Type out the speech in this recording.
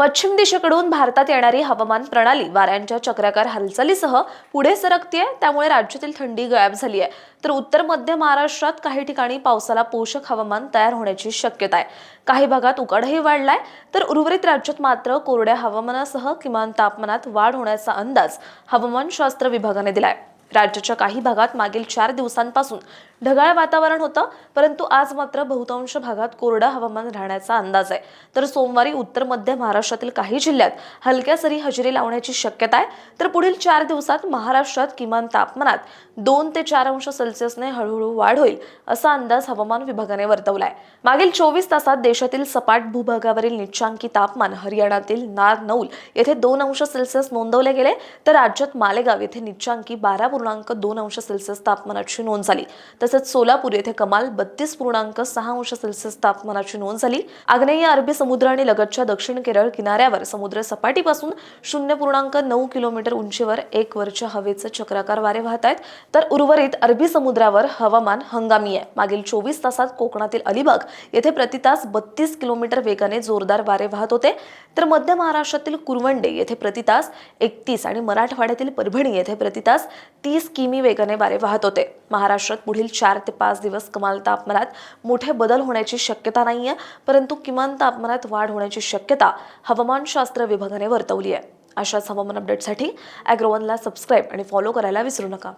पश्चिम दिशेकडून भारतात येणारी हवामान प्रणाली वाऱ्यांच्या चक्राकार हालचालीसह पुढे सरकतीये त्यामुळे राज्यातील थंडी गायब झाली आहे तर उत्तर मध्य महाराष्ट्रात काही ठिकाणी पावसाला पोषक हवामान तयार होण्याची शक्यता आहे. काही भागात उकाडही वाढलाय तर उर्वरित राज्यात मात्र कोरड्या हवामानासह किमान तापमानात वाढ होण्याचा अंदाज हवामानशास्त्र विभागाने दिलाय. राज्याच्या काही भागात मागील चार दिवसांपासून ढगाळ वातावरण होतं परंतु आज मात्र बहुतांश भागात कोरडं हवामान राहण्याचा अंदाज आहे. तर सोमवारी उत्तर मध्य महाराष्ट्रातील काही जिल्ह्यात हलक्या सरी हजेरी लावण्याची शक्यता आहे. तर पुढील चार दिवसात महाराष्ट्रात किमान तापमानात दोन ते चार अंश सेल्सिअसने हळूहळू वाढ होईल असा अंदाज हवामान विभागाने वर्तवलाय. मागील चोवीस तासात देशातील सपाट भूभागावरील निच्चांकी तापमान हरियाणातील नारनौल येथे दोन अंश सेल्सिअस नोंदवले गेले तर राज्यात मालेगाव येथे निच्चांकी बारा पूर्णांक दोन अंश सेल्सिअस तापमानाची नोंद झाली. तसंच सोलापूर येथे कमाल बत्तीस पूर्णांक सहा अंश सेल्सिअस तापमानाची नोंद झाली. आग्नेय अरबी समुद्र आणि लगतच्या दक्षिण केरळ किनाऱ्यावर समुद्र सपाटीपासून शून्य पूर्णांक नऊ किलोमीटर उंचीवर एक वरच्या हवेचे चक्राकार वारे वाहत आहेत. तर उर्वरित अरबी समुद्रावर हवामान हंगामी आहे. मागील चोवीस तासात कोकणातील अलिबाग येथे प्रतितास बत्तीस किलोमीटर वेगाने जोरदार वारे वाहत होते. तर मध्य महाराष्ट्रातील कुरवंडे येथे प्रतितास एकतीस आणि मराठवाड्यातील परभणी येथे प्रतितास तीस किमी वेगाने वारे वाहत होते. महाराष्ट्रात पुढील चार ते पाच दिवस कमाल तापमानात मोठे बदल होण्याची शक्यता नाही आहे परंतु किमान तापमानात वाढ होण्याची शक्यता हवामानशास्त्र विभागाने वर्तवली आहे अशाच हवामान अपडेटसाठी अॅग्रोवनला सबस्क्राईब आणि फॉलो करायला विसरू नका.